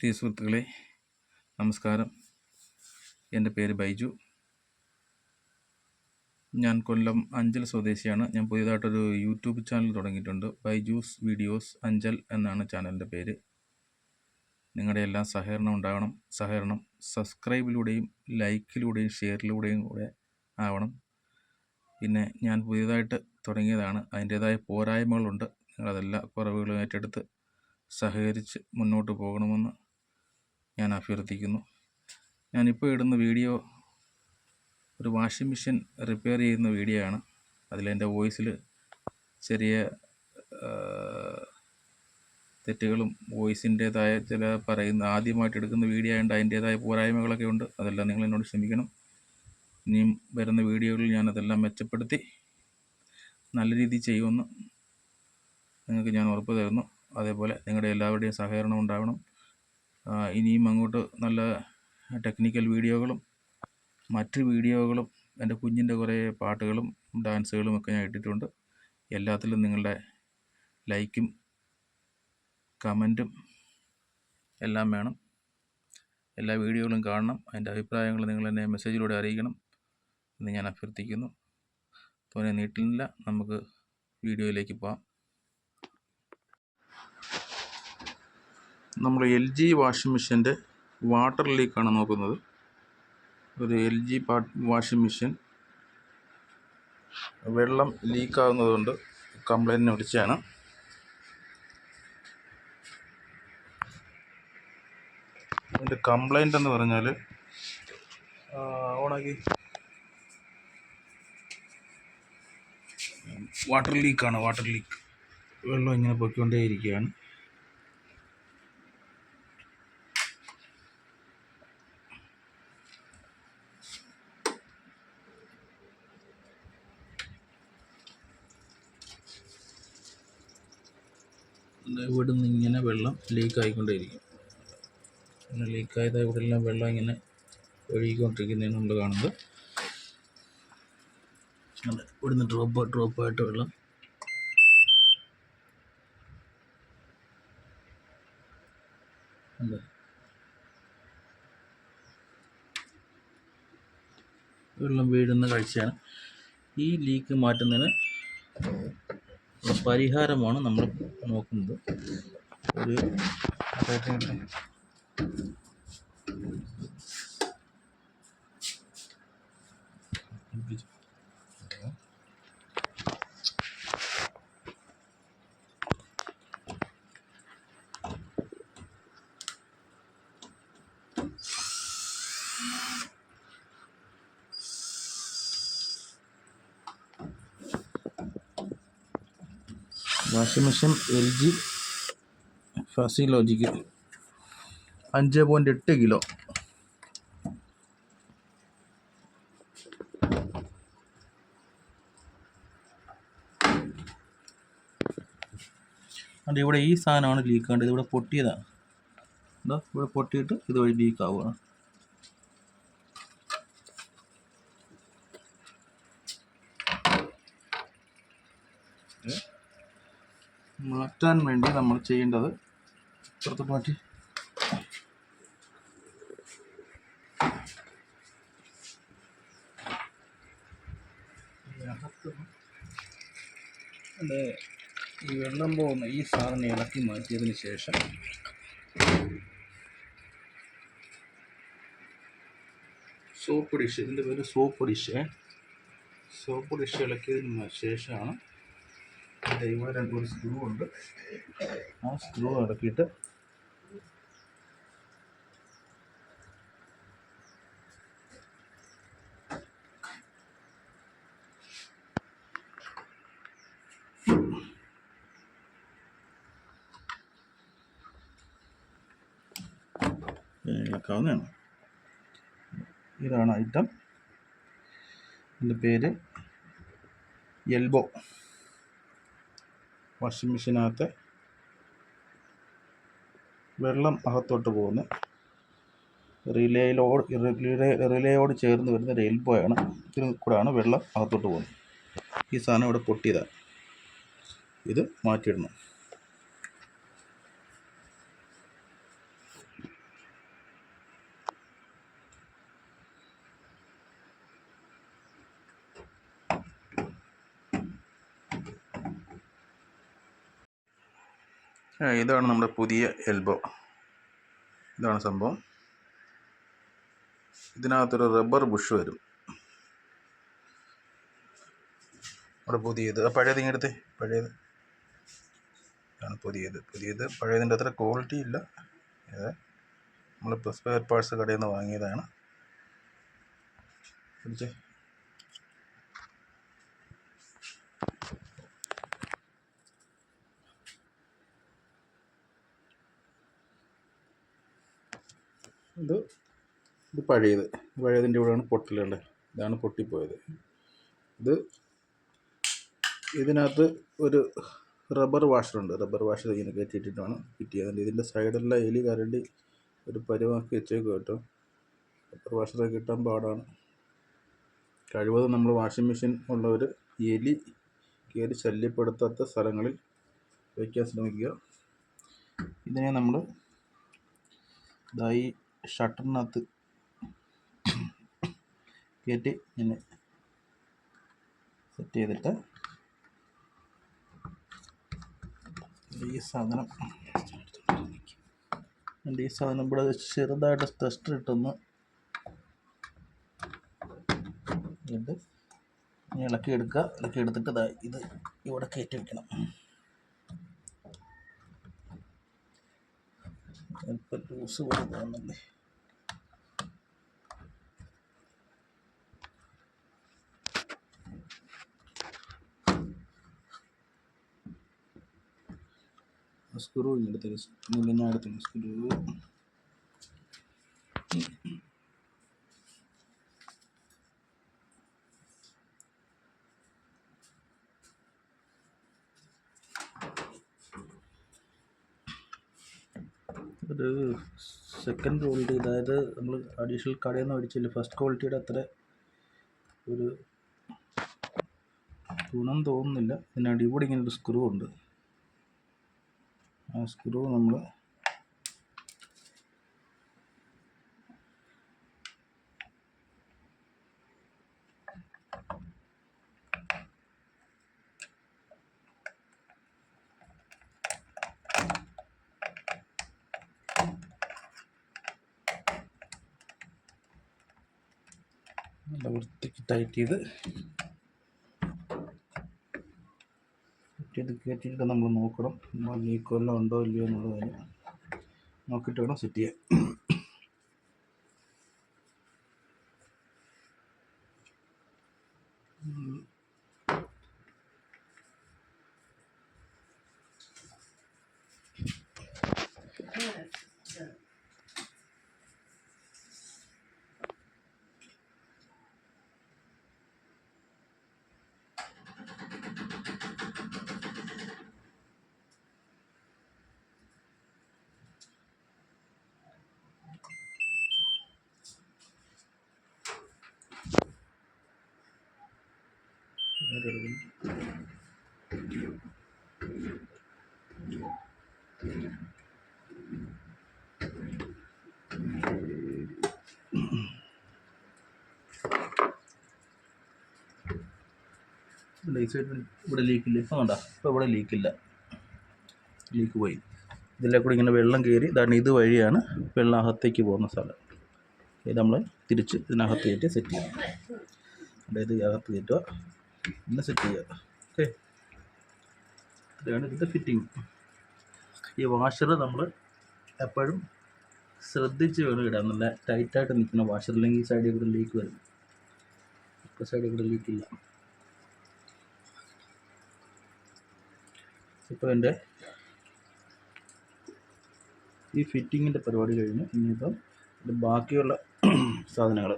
പ്രിയ സുഹൃത്തുക്കളെ നമസ്കാരം. എന്റെ പേര് ബൈജു. ഞാൻ കൊല്ലം അഞ്ചൽ സ്വദേശിയാണ്. ഞാൻ പുതിയതായിട്ടൊരു യൂട്യൂബ് ചാനൽ തുടങ്ങിയിട്ടുണ്ട്. ബൈജൂസ് വീഡിയോസ് അഞ്ചൽ എന്നാണ് ചാനലിന്റെ പേര്. നിങ്ങളുടെ എല്ലാം സഹകരണം ഉണ്ടാകണം. സഹകരണം സബ്സ്ക്രൈബിലൂടെയും ലൈക്കിലൂടെയും ഷെയറിലൂടെയും കൂടെ ആവണം. പിന്നെ ഞാൻ പുതിയതായിട്ട് തുടങ്ങിയതാണ്. അതിന്റേതായ പോരായ്മകളുണ്ട്. നിങ്ങളതെല്ലാ കുറവുകളും ഏറ്റെടുത്ത് സഹകരിച്ച് മുന്നോട്ട് പോകണമെന്ന് ഞാൻ അഭ്യർത്ഥിക്കുന്നു. ഞാനിപ്പോൾ ഇടുന്ന വീഡിയോ ഒരു വാഷിംഗ് മെഷീൻ റിപ്പയർ ചെയ്യുന്ന വീഡിയോ ആണ്. അതിലെന്റെ വോയിസിൽ ചെറിയ തെറ്റുകളും വോയിസിന്റേതായ ചില പറയുന്ന ആദ്യമായിട്ട് എടുക്കുന്ന വീഡിയോ ആയതുകൊണ്ട് അതിന്റേതായ പോരായ്മകളൊക്കെ ഉണ്ട്. അതെല്ലാം നിങ്ങൾ എന്നോട് ക്ഷമിക്കണം. ഇനിയും വരുന്ന വീഡിയോകളിൽ ഞാൻ ഞാനതെല്ലാം മെച്ചപ്പെടുത്തി നല്ല രീതിയിൽ ചെയ്യുമെന്ന് നിങ്ങൾക്ക് ഞാൻ ഉറപ്പ് തരുന്നു. അതേപോലെ നിങ്ങളുടെ എല്ലാവരുടെയും സഹകരണം ഉണ്ടാവണം. ഇനിയും അങ്ങോട്ട് നല്ല ടെക്നിക്കൽ വീഡിയോകളും മറ്റ് വീഡിയോകളും എന്റെ കുഞ്ഞിന്റെ കുറേ പാട്ടുകളും ഡാൻസുകളും ഒക്കെ ഞാൻ ഇട്ടിട്ടുണ്ട്. എല്ലാത്തിലും നിങ്ങളുടെ ലൈക്കും കമന്റും എല്ലാം വേണം. എല്ലാ വീഡിയോകളും കാണണം. അതിന്റെ അഭിപ്രായങ്ങൾ നിങ്ങൾ എന്നെ മെസ്സേജിലൂടെ അറിയിക്കണം എന്ന് ഞാൻ അഭ്യർത്ഥിക്കുന്നു. തോനെ നീട്ടുന്നില്ല നമുക്ക് വീഡിയോയിലേക്ക് പോകാം. നമ്മൾ എൽ ജി വാഷിംഗ് മെഷീന്റെ വാട്ടർ ലീക്കാണ് നോക്കുന്നത്. ഒരു എൽ ജി വാഷിംഗ് മെഷീൻ. വെള്ളം ലീക്കാകുന്നതുകൊണ്ട് കംപ്ലൈന്റിന് വിളിച്ചാണ് അതിന്റെ കംപ്ലൈന്റ് എന്ന് പറഞ്ഞാൽ ഓണാക്കി. വാട്ടർ ലീക്കാണ് വാട്ടർ ലീക്ക്. വെള്ളം ഇങ്ങനെ പൊയ്ക്കൊണ്ടേയിരിക്കുകയാണ് ഇവിടെ നിന്ന് ഇങ്ങനെ വെള്ളം ലീക്ക് ആയിക്കൊണ്ടേയിരിക്കും അങ്ങനെ ലീക്കായത് ഇവിടെ എല്ലാം വെള്ളം ഇങ്ങനെ ഒഴുകിക്കൊണ്ടിരിക്കുന്നതാണ് നമ്മൾ കാണുന്നത്. ഇവിടുന്ന് ഡ്രോപ്പ് ഡ്രോപ്പ് ആയിട്ട് വെള്ളം. വെള്ളം വീഴുന്ന കാഴ്ചയാണ്. ഈ ലീക്ക് മാറ്റുന്നതിന് പരിഹാരമാണ് നമ്മൾ നോക്കുന്നത്. ഒരു washing machine L G fuzzy logic അഞ്ച് പോയിന്റ് എട്ട് കിലോ. അത് ഇവിടെ ഈ സാധനമാണ് ലീക്ക് ആവേണ്ടത് ഇവിടെ പൊട്ടിയതാണ്. എന്താ ഇവിടെ പൊട്ടിയിട്ട് ഇതുവഴി ലീക്ക് ആവുകയാണ്. മാറ്റാൻ വേണ്ടി നമ്മൾ ചെയ്യേണ്ടത് പുറത്തോട്ട് മാറ്റി ഈ വെള്ളം പോകുന്ന ഈ സാധനം ഇളക്കി മാറ്റിയതിന് ശേഷം സോപ്പ് ഡിഷ് ഇതിന്റെ പേര് സോപ്പ് ഡിഷ് സോപ്പ് ഡിഷ് ഇളക്കിയതിന് ശേഷമാണ് ഒരു സ്ക്രൂ ഉണ്ട്. ആ സ്ക്രൂ ഇറക്കിയിട്ട് ഇളക്കാവുന്നതാണ് ഇതാണ് ഐറ്റം ഇതിന്റെ പേര് എൽബോ വാഷിംഗ് മെഷീനകത്തെ വെള്ളം അകത്തോട്ട് പോകുന്ന റിലേയിലോട് റിലേ റിലേയോട് ചേർന്ന് വരുന്ന ഒരു എൽബോയാണ് ഇതിൽ കൂടെയാണ് വെള്ളം അകത്തോട്ട് പോകുന്നത്. ഈ സാധനം ഇവിടെ പൊട്ടിയതാണ്. ഇത് മാറ്റിയിടണം. ഇതാണ് നമ്മുടെ പുതിയ എൽബോ ഇതാണ് സംഭവം. ഇതിനകത്തൊരു റബ്ബർ ബുഷ് വരും. നമ്മുടെ പുതിയത്. പഴയത് ഇങ്ങെടുത്ത് പഴയത്. ഇതാണ് പുതിയത്. പുതിയത്. പഴയതിന്റെ അത്ര ക്വാളിറ്റി ഇല്ല. ഇത് നമ്മൾ സ്പെയർ പാർട്സ് കടയിൽ നിന്ന് വാങ്ങിയതാണ്. പിടിച്ചേ. ഇത് ഇത് പഴയത്. പഴയതിന്റെ കൂടെയാണ് പൊട്ടലുള്ളത് ഇതാണ് പൊട്ടിപ്പോയത്. ഇത് ഇതിനകത്ത് ഒരു റബ്ബർ വാഷറുണ്ട്. റബ്ബർ വാഷർ ഇങ്ങനെ കയറ്റിയിട്ടിട്ടാണ് ഫിറ്റ് ചെയ്യുന്നത് ഇതിന്റെ സൈഡെല്ലാം എലി കരണ്ടി ഒരു പരുവാക്കി വെച്ചേക്കും കേട്ടോ. റബ്ബർ വാഷർ കിട്ടാൻ പാടാണ്. കഴിവതും നമ്മൾ വാഷിംഗ് മെഷീൻ ഉള്ളവർ എലി കയറി ശല്യപ്പെടുത്താത്ത സ്ഥലങ്ങളിൽ വയ്ക്കാൻ ശ്രമിക്കുക. ഇതിനെ നമ്മൾ ഇതായി ഷട്ടറിനകത്ത് കയറ്റി ഇങ്ങനെ സെറ്റ് ചെയ്തിട്ട് ഈ സാധനം ഈ സാധനം ഇവിടെ ചെറുതായിട്ട് ടെസ്റ്റർ ഇട്ടൊന്ന് ഇത് ഇളക്കി എടുക്കുക ഇളക്കി എടുത്തിട്ട് ഇത് ഇവിടെ കയറ്റി വെക്കണം. അല്പം ലൂസ് തോന്നുന്നുണ്ട് സ്ക്രൂ ഇങ്ങോട്ട് സ്ക്രൂ ഒരു സെക്കൻഡ് ക്വാളിറ്റി അതായത് നമ്മൾ അഡീഷണൽ കടയിൽ നിന്ന് മേടിച്ചില്ല? ഫസ്റ്റ് ക്വാളിറ്റിയുടെ അത്ര ഒരു ഗുണം തോന്നുന്നില്ല. ഇതിന് അടിപൊളി ഇങ്ങനെ ഒരു സ്ക്രൂ ഉണ്ട്. ആ സ്ക്രൂ നമ്മൾ നല്ല വൃത്തിക്ക് ടൈറ്റ് ചെയ്ത് സെറ്റ് ചെയ്ത് കയറ്റിയിട്ട് നമ്മൾ നോക്കണം. ലീക്ക് വല്ലതും ഉണ്ടോ ഇല്ലയോ എന്നുള്ളതിന് നോക്കിയിട്ട് വേണം സെറ്റ് ചെയ്യാൻ ഈ സൈഡിൽ ഇവിടെ ലീക്കില്ല ഇപ്പം വേണ്ട ഇപ്പം ഇവിടെ ലീക്കില്ല ലീക്ക് പോയി. ഇതിലെ കൂടി ഇങ്ങനെ വെള്ളം കയറി ഇതാണ് ഇത് വഴിയാണ് വെള്ളം അകത്തേക്ക് പോകുന്ന സ്ഥലം. ഇത് നമ്മൾ തിരിച്ച് ഇതിനകത്ത് കയറ്റി സെറ്റ് ചെയ്യണം. അതായത് അകത്ത് കയറ്റുക. പിന്നെ സെറ്റ് ചെയ്യുക? ഓക്കെ. ഇതാണ് ഇതിന്റെ ഫിറ്റിംഗ് ഈ വാഷർ നമ്മൾ എപ്പോഴും ശ്രദ്ധിച്ച് വേണം ഇടാൻ. നല്ല ടൈറ്റായിട്ട് നിൽക്കുന്ന വാഷർ അല്ലെങ്കിൽ ഈ സൈഡിൽ കൂടെ ലീക്ക് വരും. ഇപ്പോൾ സൈഡിൽ കൂടെ ലീക്കില്ല ഇപ്പോൾ എന്റെ ഈ ഫിറ്റിങ്ങിന്റെ പരിപാടി കഴിഞ്ഞു ഇനിയിപ്പം ബാക്കിയുള്ള സാധനങ്ങൾ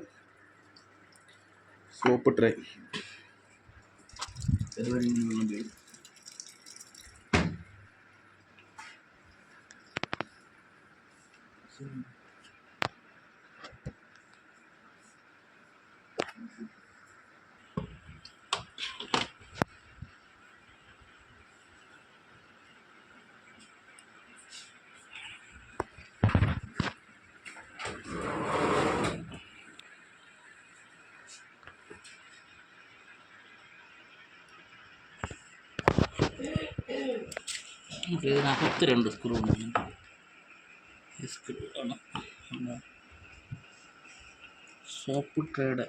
soap tray Dalawa rin yung mga bait. നമുക്ക് ഇതിനകത്ത് രണ്ട് സ്ക്രൂ ഉണ്ട്. ഈ സ്ക്രൂ ആണ് സോപ്പ് ട്രേഡ്.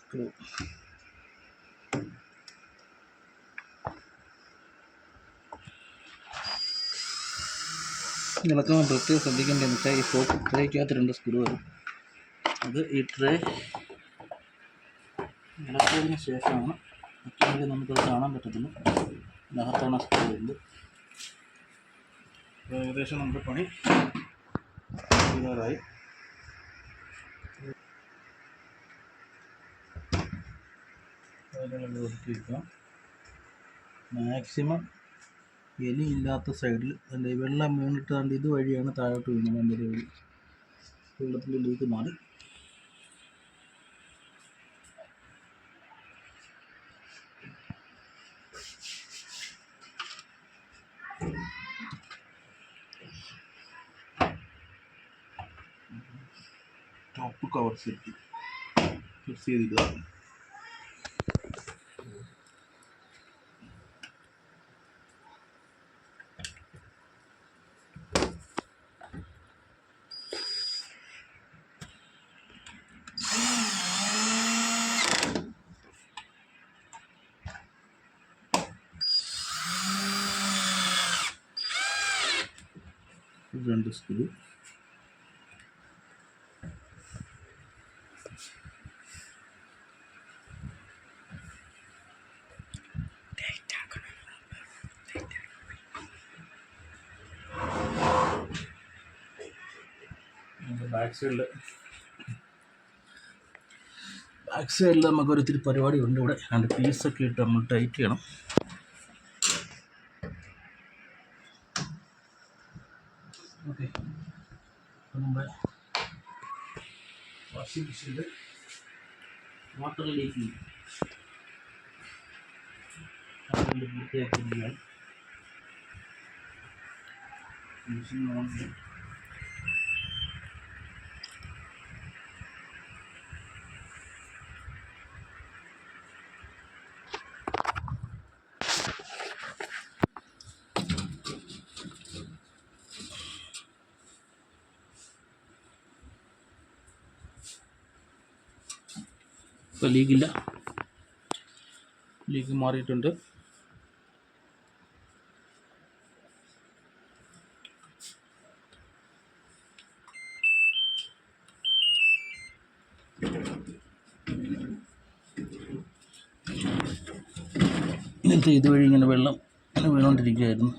സ്ക്രൂ. ഇളക്കുമ്പോൾ പ്രത്യേകം ശ്രദ്ധിക്കേണ്ടതെന്ന് വെച്ചാൽ ഈ സോപ്പ് ട്രേക്കകത്ത് രണ്ട് സ്ക്രൂ വരും. അത് ഈ ട്രേ ഇളക്കിയതിന് ശേഷമാണ് മറ്റൊന്നും നമുക്കത് കാണാൻ പറ്റത്തില്ല. നഹത്തോണ സ്കൂളുണ്ട് ഏകദേശം നമ്മുടെ പണി തീരാറായി. മാക്സിമം മാക്സിമം എലിയില്ലാത്ത സൈഡിൽ അല്ലെ വെള്ളം വീണിട്ട് കണ്ട് ഇതുവഴിയാണ് താഴോട്ട് വീണത്. എന്റെ വഴി വെള്ളത്തിന്റെ ലീക്ക് മാറി. ടോപ്പ് കവർ സെറ്റ് ഫിക്സ് ചെയ്തിടുക രണ്ട് സ്ക്രൂ ബാക്ക് സൈഡിൽ ബാക്ക് സൈഡിൽ നമുക്ക് ഒരിത്തിരി പരിപാടി ഉണ്ട് ഇവിടെ. രണ്ട് പീസൊക്കെ ഇട്ട് നമ്മൾ ടൈറ്റ് ചെയ്യണം. ഓക്കെ നമ്മുടെ വാഷിംഗ് മെഷീന്റെ വാട്ടർ ലീക്കിങ് പൂർത്തിയാക്കി മെഷീൻ ഓൺ ഇപ്പോൾ ലീഗില്ല ലീഗ് മാറിയിട്ടുണ്ട്. ഇങ്ങനത്തെ ഇതുവഴി ഇങ്ങനെ വെള്ളം ഇങ്ങനെ വീണുകൊണ്ടിരിക്കുകയായിരുന്നു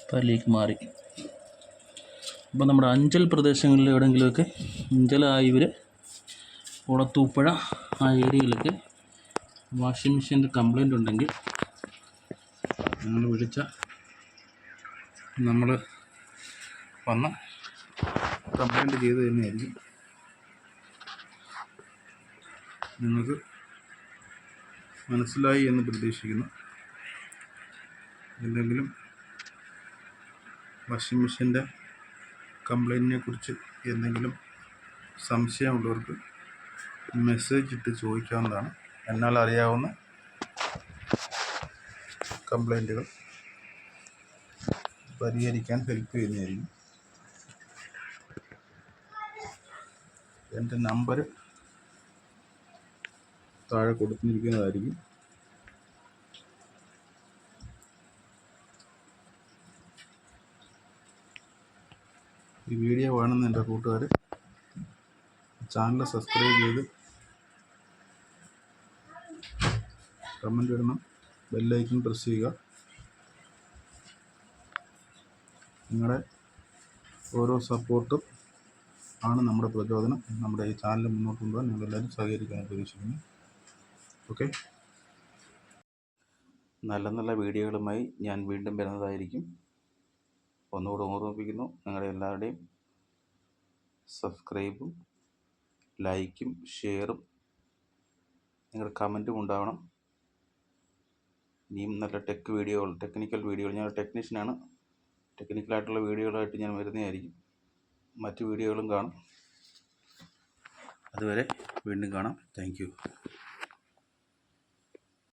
ഇപ്പോൾ ലീക്ക് മാറി. അപ്പോൾ നമ്മുടെ അഞ്ചൽ പ്രദേശങ്ങളിൽ എവിടെയെങ്കിലുമൊക്കെ അഞ്ചൽ ആയൂർ കുളത്തൂപ്പുഴ ആ ഏരിയയിലൊക്കെ വാഷിംഗ് മെഷീന്റെ കംപ്ലൈന്റ് ഉണ്ടെങ്കിൽ നിങ്ങൾ വിളിച്ച നമ്മൾ വന്ന് കംപ്ലൈന്റ് ചെയ്ത് തന്നെയായിരിക്കും. നിങ്ങൾക്ക് മനസ്സിലായി എന്ന് പ്രതീക്ഷിക്കുന്നു. എന്തെങ്കിലും വാഷിംഗ് മെഷീന്റെ കംപ്ലൈന്റിനെ കുറിച്ച് എന്തെങ്കിലും സംശയമുള്ളവർക്ക് മെസ്സേജ് ഇട്ട് ചോദിക്കാവുന്നതാണ്. എന്നാൽ അറിയാവുന്ന കംപ്ലൈന്റുകൾ പരിഹരിക്കാൻ ഹെൽപ്പ് ചെയ്യുന്നതായിരിക്കും. എന്റെ നമ്പർ താഴെ കൊടുത്തിരിക്കുന്നതായിരിക്കും. ഈ വീഡിയോ കാണുന്ന എന്റെ കൂട്ടുകാർ ചാനൽ സബ്സ്ക്രൈബ് ചെയ്ത് കമന്റ് ഇടണം. ബെല്ലൈക്കൺ പ്രസ് ചെയ്യുക. നിങ്ങളുടെ ഓരോ സപ്പോർട്ടും ആണ് നമ്മുടെ പ്രചോദനം. നമ്മുടെ ഈ ചാനൽ മുന്നോട്ട് കൊണ്ടുപോകാൻ നിങ്ങളെല്ലാവരും സഹകരിക്കാൻ പ്രതീക്ഷിക്കുന്നു ഓക്കെ നല്ല നല്ല വീഡിയോകളുമായി ഞാൻ വീണ്ടും വരുന്നതായിരിക്കും. ഒന്നുകൂടെ ഓർമ്മിപ്പിക്കുന്നു. നിങ്ങളുടെ എല്ലാവരുടെയും സബ്സ്ക്രൈബും ലൈക്കും ഷെയറും നിങ്ങളുടെ കമന്റും ഉണ്ടാവണം. ഇനിയും നല്ല ടെക് വീഡിയോകൾ ടെക്നിക്കൽ വീഡിയോകൾ ഞാൻ ടെക്നീഷ്യനാണ് ടെക്നിക്കലായിട്ടുള്ള വീഡിയോകളായിട്ട് ഞാൻ വരുന്നതായിരിക്കും. മറ്റ് വീഡിയോകളും കാണും. അതുവരെ വീണ്ടും കാണാം. താങ്ക്